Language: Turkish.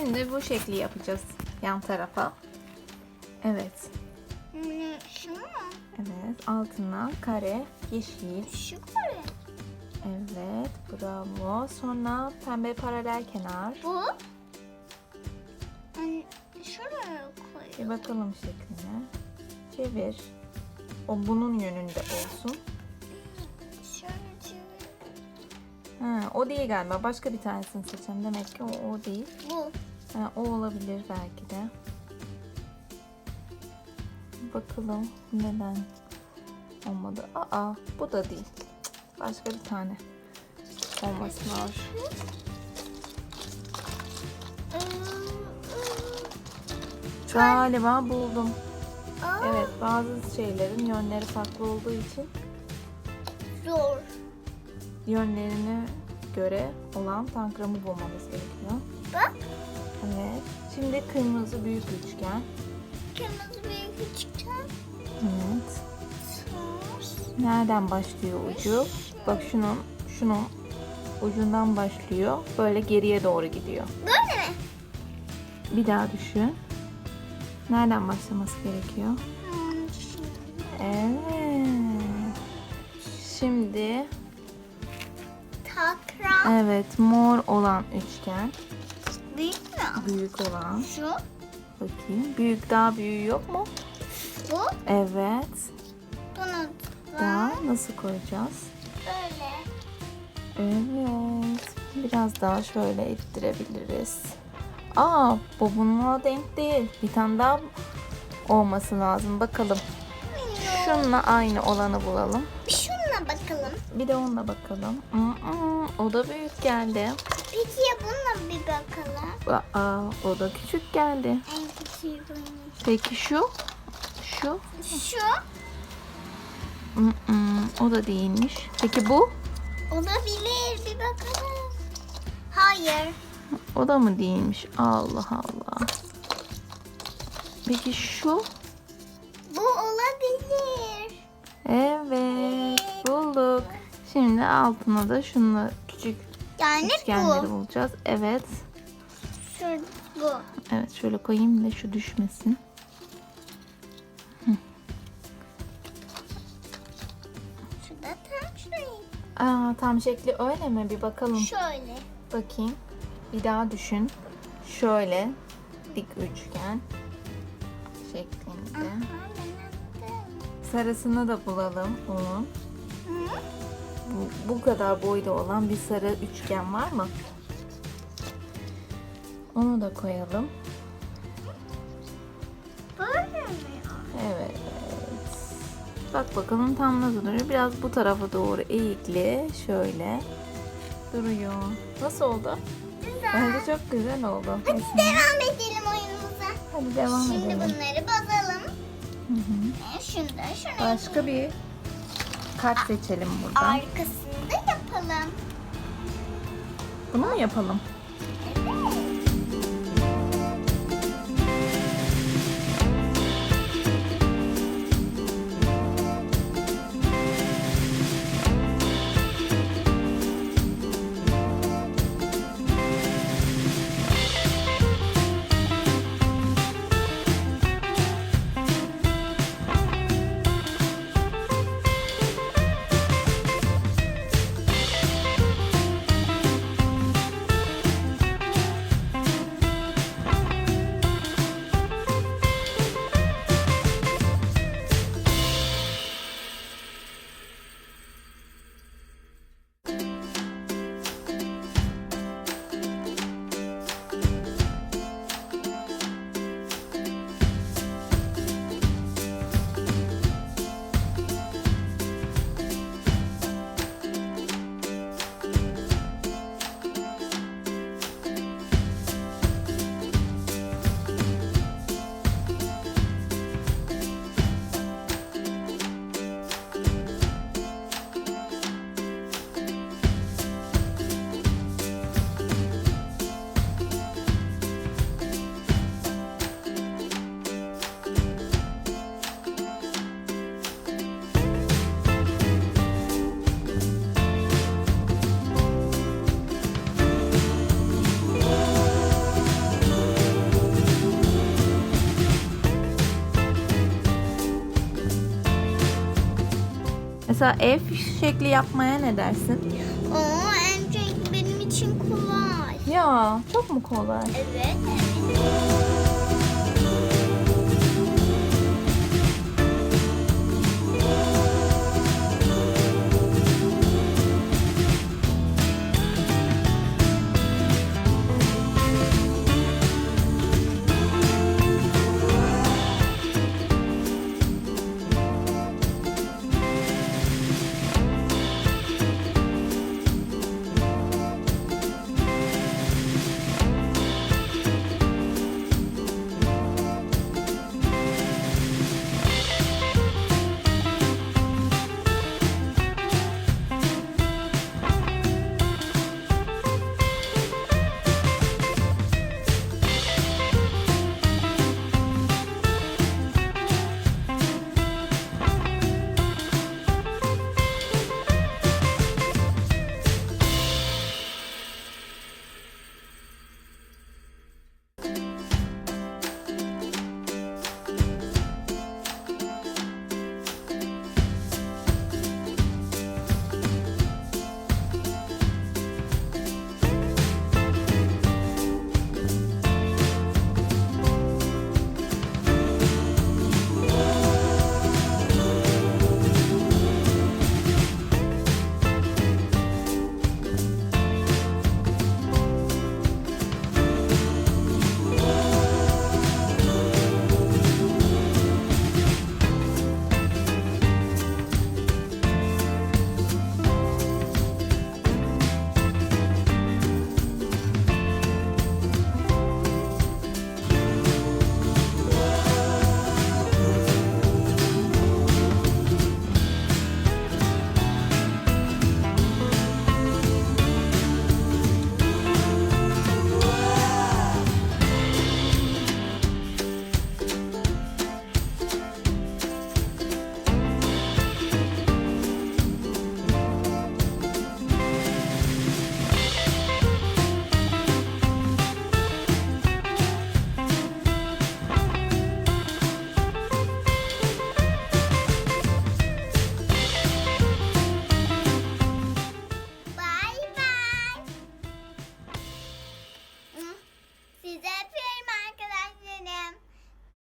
Şimdi bu şekli yapacağız yan tarafa. Evet. Hmm, Şu mu? Evet. Altına kare, yeşil. Şu kare. Evet. Bravo. Sonra pembe paralel kenar. Bu? Yani şuraya Bir koyuyorum. bakalım şekline. Çevir. O bunun yönünde olsun. Şöyle çevir. Ha, o değil galiba. Başka bir tanesini seçelim. Demek ki o, o değil. Bu. O olabilir belki de. Bakalım neden olmadı. Aa bu da değil. Başka bir tane olması lazım. Galiba buldum. Evet bazı şeylerin yönleri farklı olduğu için Zor. yönlerine göre olan tankramı bulmamız gerekiyor. Bak. Evet. Şimdi kırmızı büyük üçgen. Kırmızı büyük küçükten. Evet. Nereden başlıyor ucu? Bak şunun şunun ucundan başlıyor. Böyle geriye doğru gidiyor. Böyle mi? Bir daha düşün. Nereden başlaması gerekiyor? Hmm. Evet. Şimdi Takra. evet mor olan üçgen. Büyük mü? Büyük olan. Şu. Bakayım. Büyük daha büyüğü yok mu? Bu. Evet. Bunu Daha nasıl koyacağız? böyle. Evet. Biraz daha şöyle ittirebiliriz. Aa bu bununla denk değil. Bir tane daha olması lazım. Bakalım. Şununla aynı olanı bulalım. Şununla bakalım. Bir de onunla bakalım. Mm-mm, o da büyük geldi. Peki ya bununla bir bakalım. Aa, o da küçük geldi. En küçüğü buymuş. Peki şu? Şu? Şu Mm-mm, o da değilmiş. Peki bu? olabilir. Bir bakalım. Hayır. O da mı değilmiş? Allah Allah. Peki şu? Bu olabilir. Evet, bulduk. Şimdi altına da şunla küçük Yani üçgenleri bu. bulacağız. Evet. Şu bu. Evet, şöyle koyayım da şu düşmesin. Şurada tam şurayı. Aa, tam şekli öyle mi? Bir bakalım. Şöyle. Bakayım. Bir daha düşün. Şöyle dik üçgen şeklinde. Aha. Sarısını da bulalım onun. Bu, bu kadar boyda olan bir sarı üçgen var mı? Onu da koyalım. Böyle mi? Evet. Bak bakalım tam nasıl duruyor. Biraz bu tarafa doğru eğikli. Şöyle duruyor. Nasıl oldu? Güzel. Bence çok güzel oldu. Hadi Aslında. devam edelim oyunumuza. Hadi devam Şimdi edelim. bunları bazalım. Hı hı. E, şunu da şuraya. Başka bir kart seçelim buradan. Arkasını da yapalım. Bunu mu yapalım? Yoksa ev şekli yapmaya ne dersin? Oo en benim için kolay. Ya çok mu kolay? Evet. evet.